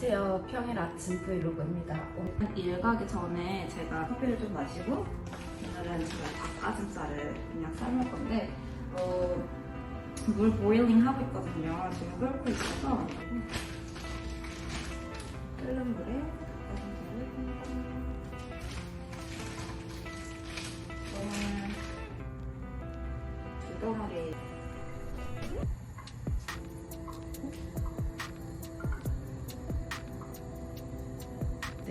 안녕하세요. 평일 아침 브이로그입니다. 오늘 일 가기 전에 제가 커피를 좀 마시고 오늘은 제가 닭가슴살을 그냥 삶을 건데 어, 물 보일링 하고 있거든요. 지금 끓고 있어서 끓는 물에 닭가슴살을 오늘 두 덩어리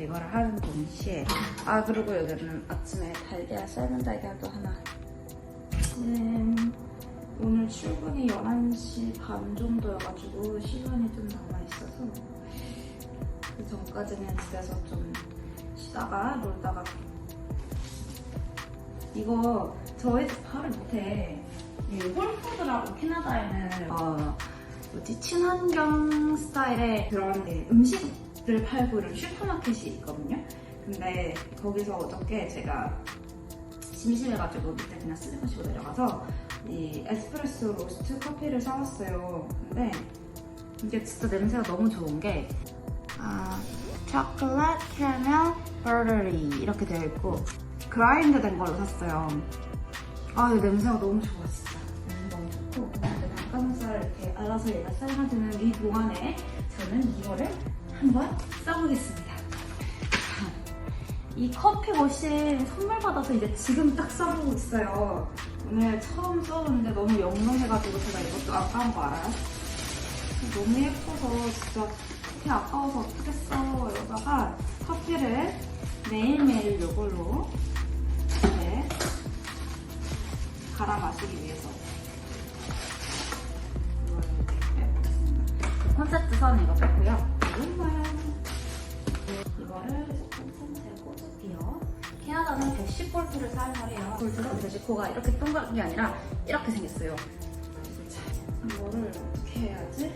이거를 하는 동시에 아 그리고 여기는 아침에 달걀 삶은 달걀도 하나. 음, 오늘 출근이 11시 반 정도여가지고 시간이 좀 남아있어서 그 전까지는 집에서 좀 쉬다가 놀다가 이거 저희 집 바로 밑에 이 홀푸드라고 캐나다에는 어, 뭐지? 친환경 스타일의 그런 네, 음식 을 팔고 이런 슈퍼마켓이 있거든요. 근데 거기서 어저께 제가 심심해가지고 밑에 그냥 마시고 내려가서 이 에스프레소 로스트 커피를 사왔어요. 근데 이게 진짜 냄새가 너무 좋은 게 아, 초콜릿 캐러멜 버터리 이렇게 되어 있고 그라인드 된 걸로 샀어요. 아, 이 냄새가 너무 좋아, 진짜. 너무 좋고. 근데 닭가슴살을 이렇게 알아서 얘가 삶아주는 이 동안에 저는 이거를 한번 써보겠습니다. 이 커피 머신 선물 받아서 이제 지금 딱 써보고 있어요. 오늘 처음 써보는데 너무 영롱해가지고 제가 이것도 아까운 거 알아요? 너무 예뻐서 진짜 커피 아까워서 어떻겠어 이러다가 커피를 매일매일 이걸로 이렇게 갈아 마시기 위해서 이걸 이렇게 빼보겠습니다. 그 콘셉트 선 이거 뺐고요. 이거를 콘센트에 꽂을게요. 캐나다는 110볼트를 사용하래요. 볼트가 110호가 이렇게 동그란 게 아니라 이렇게 생겼어요. 자, 이거를 어떻게 해야지?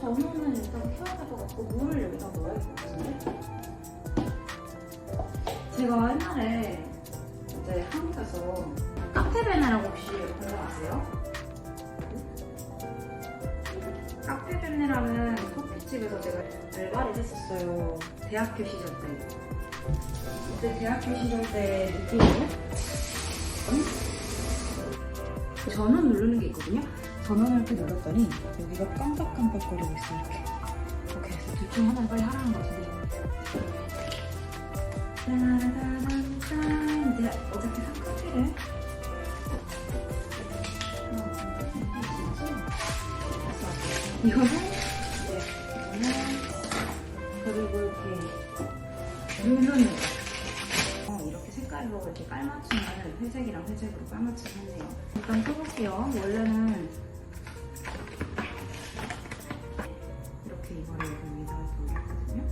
전원은 일단 켜야 될 것 같고 물을 여기다 넣어야 될 것 같은데? 제가 옛날에 이제 한국에서 카페베네라고 혹시 본거 아세요? 카페베네라는 커피집에서 제가 알바를 했었어요. 대학교 시절 때. 그때 대학교 시절 때 느낌이 전원 누르는 게 있거든요. 전원을 이렇게 눌렀더니 여기가 깜빡깜빡거리고 있어요. 이렇게. 오케이, 그래서 둘 중 하나를 빨리 하라는 것 같은데. 따다단짠. 이제 어저께 산 커피를 이거는 네, 그리고 이렇게 누르는 어, 이렇게 색깔로 이렇게 깔맞춤을 회색이랑 회색으로 깔맞춤을 했네요. 일단 켜볼게요. 원래는 이렇게 이거를 여기다가 돌렸거든요.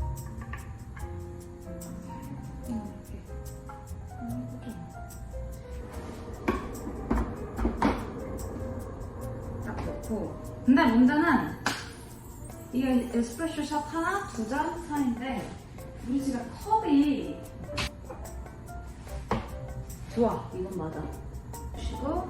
이렇게 딱 넣고 근데 문제는 이게 에스프레소 샷 하나, 두 잔, 산인데 우리 집에 컵이 좋아. 이건 맞아. 그리고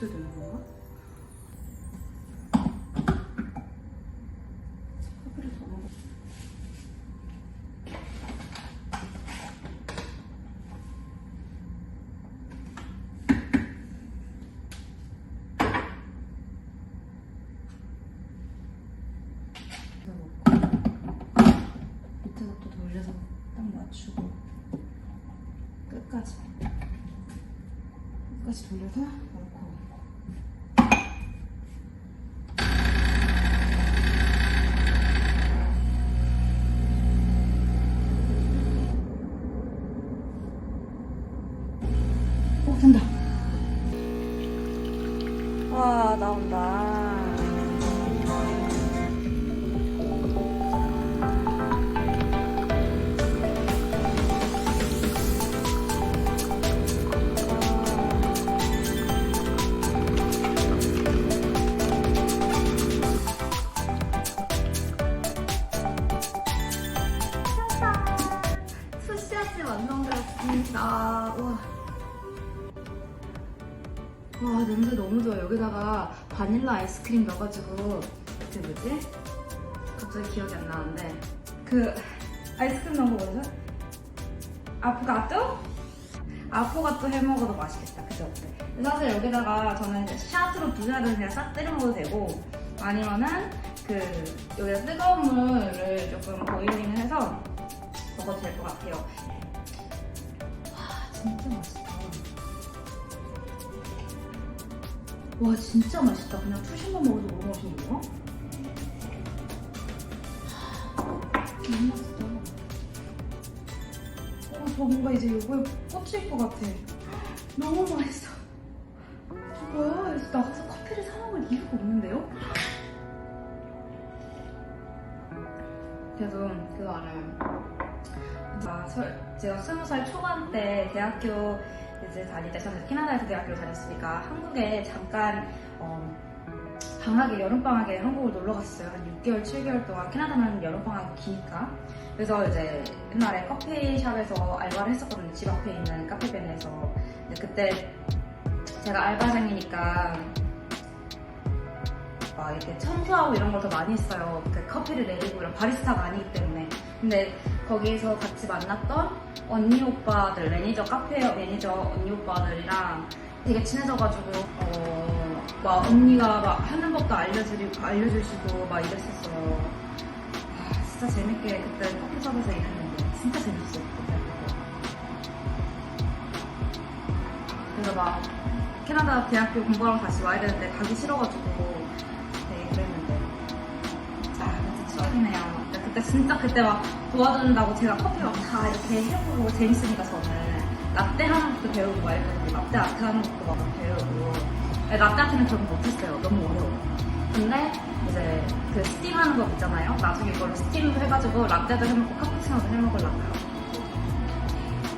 있어야 되는 건가? 돌려서 딱 맞추고 끝까지. 끝까지 돌려서 넣고 나온다. 바닐라 아이스크림 넣어가지고 그 뭐지? 갑자기 기억이 안 나는데 그 아이스크림 넣은 거 뭐죠? 아포가토? 아포가토 해 먹어도 맛있겠다. 그죠? 근데 사실 여기다가 저는 이제 샷으로 두 잔을 그냥 싹 때려 먹어도 되고 아니면은 그 여기다 뜨거운 물을 조금 보일링을 해서 먹어도 될 것 같아요. 와 진짜 맛있다. 와 진짜 맛있다. 그냥 투신만 먹어도 너무 맛있는데요? 너무 맛있다. 어, 저 뭔가 이제 이거에 꽂힐 것 같아. 너무 맛있어. 뭐야? 그래서 나가서 커피를 사 먹을 이유가 없는데요? 그래서 그거 알아요. 아, 설- 제가 스무 살 초반 때 대학교 이제 다닐 때 저는 캐나다에서 대학교를 다녔으니까 한국에 잠깐 어, 방학에 여름 방학에 한국을 놀러 갔어요. 한 6개월, 7개월 동안 캐나다는 여름 방학이 기니까. 그래서 이제 옛날에 커피숍에서 알바를 했었거든요. 집 앞에 있는 카페벤에서. 그때 제가 알바생이니까 막 이렇게 청소하고 이런 걸 더 많이 했어요. 그 커피를 내리고 이런 바리스타가 아니기 때문에. 근데 거기서 같이 만났던 언니 오빠들, 매니저 카페 매니저 언니 오빠들이랑 되게 친해져가지고 어, 막 언니가 막 하는 법도 알려주고 알려주시고 막 이랬었어요. 아, 진짜 재밌게 그때 커피숍에서 일했는데 진짜 재밌었어요. 그래서 막 캐나다 대학교 공부하러 다시 와야 되는데 가기 싫어가지고 되게 그랬는데 아 진짜 추억이네요 그때 진짜 그때 막 도와준다고 제가 커피 막 다 이렇게 해보고 재밌으니까 저는 라떼 하는 것도 배우고 막 이랬거든요 라떼 아트 하는 것도 막 배우고 아니, 라떼 아트는 결국 못했어요 너무 어려워 근데 이제 그 스팀 하는 거 있잖아요 나중에 이걸로 스팀도 해가지고 라떼도 해먹고 카푸치노도 해먹으려고요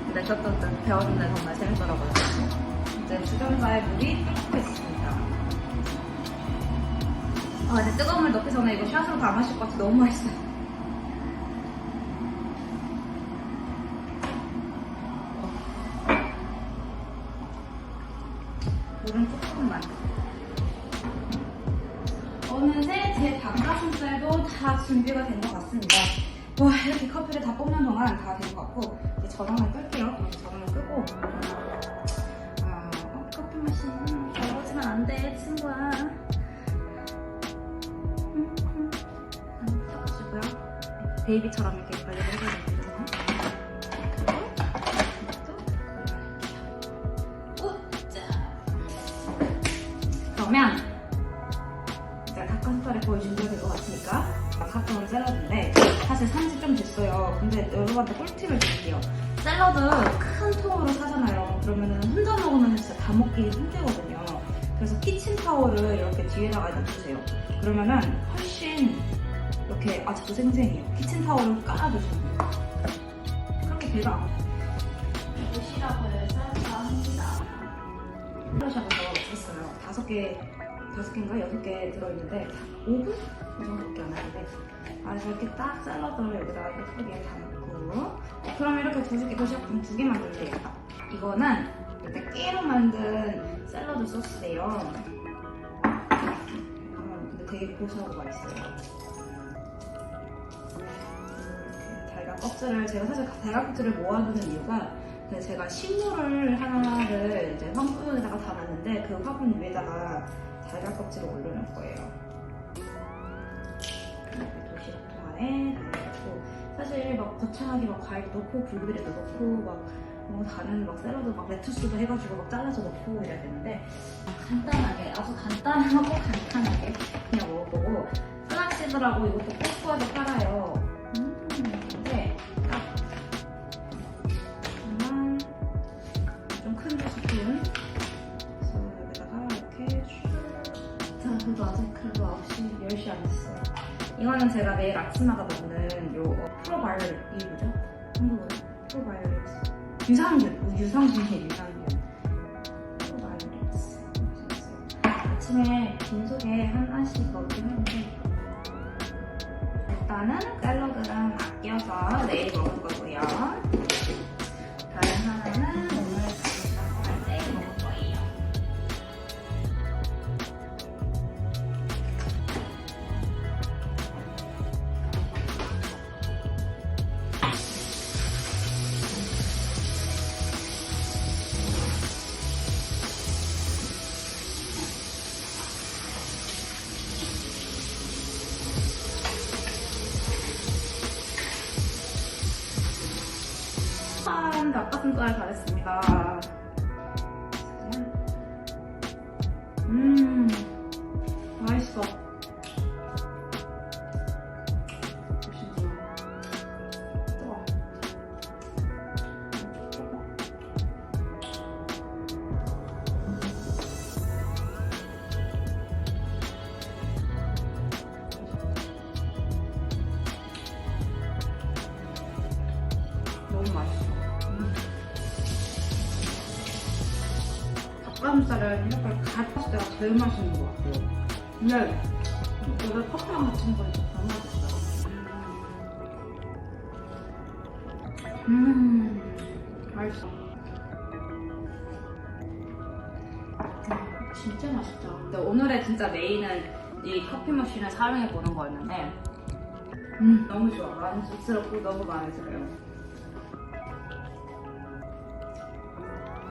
근데 그것도 좀 배웠는데 정말 재밌더라고요 이제 주전자에 물이 끓고 있습니다. 아, 이제 뜨거운 물 넣기 전에 이거 샷으로 다 마실 것 같아. 너무 맛있어요. 준비가 된 것 같습니다. 와, 이렇게 커피를 다 뽑는 동안 다 된 것 같고, 이제 전원을 끌게요. 이제 전원을 끄고, 아, 어, 커피 마시는 더러워지면 안 돼, 친구야. 음, 음. 음, 이렇게 사실 산지 좀 됐어요. 근데 여러분한테 꿀팁을 드릴게요. 샐러드 큰 통으로 사잖아요. 그러면은 혼자 먹으면 진짜 다 먹기 힘들거든요. 그래서 키친타월을 이렇게 뒤에다가 놔주세요. 그러면은 훨씬 이렇게 아직도 생생해요. 키친타월을 깔아주시면 돼요. 그렇게 안 도시락을 쌀까 합니다. 플러샵에서 샀어요. 다섯 개, 다섯 개인가 여섯 개 들어있는데 5분? 이 정도밖에 안 하는데 아 이렇게 딱 샐러드를 여기다가 예쁘게 담고 그럼 이렇게 두 개, 도시락통 두개 되겠다. 이거는 이렇게 깨로 만든 샐러드 소스예요. 아, 근데 되게 고소하고 맛있어요. 달걀 껍질을 제가 사실 달걀 껍질을 모아두는 이유가 그 제가 식물을 하나를 이제 화분에다가 담았는데 그 화분 위에다가 달걀 껍질을 올려놓을 거예요. 이렇게 도시락 통 안에 넣고 사실 막 거창하게 막 과일도 넣고 블루베리도 넣고 막 뭐 다른 막 샐러드 막 레투스도 해가지고 막 잘라서 넣고 이래야 되는데 간단하게 아주 간단하고 간단하게 그냥 먹어보고 플락시드라고 이것도 코스코에서 팔아요. 이거는 제가 매일 아침마다 먹는 요 어, 프로바이오릿, 이게 뭐죠? 한국어로? 프로바이오릿. 유산균, 유산균이에요, 유산균. 프로바이오릿. 아침에 빈속에 하나씩 먹긴 하는데, 일단은 샐러드는 아껴서 내일 먹을 거고요. 한 닭가슴살 잘했습니다. 닭가슴살은 이렇게 갓 했을 때가 제일 맛있는 것 같아요. 근데 이걸 커피랑 같이 먹으니까 더 맛있어. 음, 맛있어. 음, 진짜 맛있다. 근데 오늘의 진짜 메인은 이 커피 머신을 사용해 보는 거였는데, 음, 너무 좋아. 만족스럽고 너무 마음에 들어요.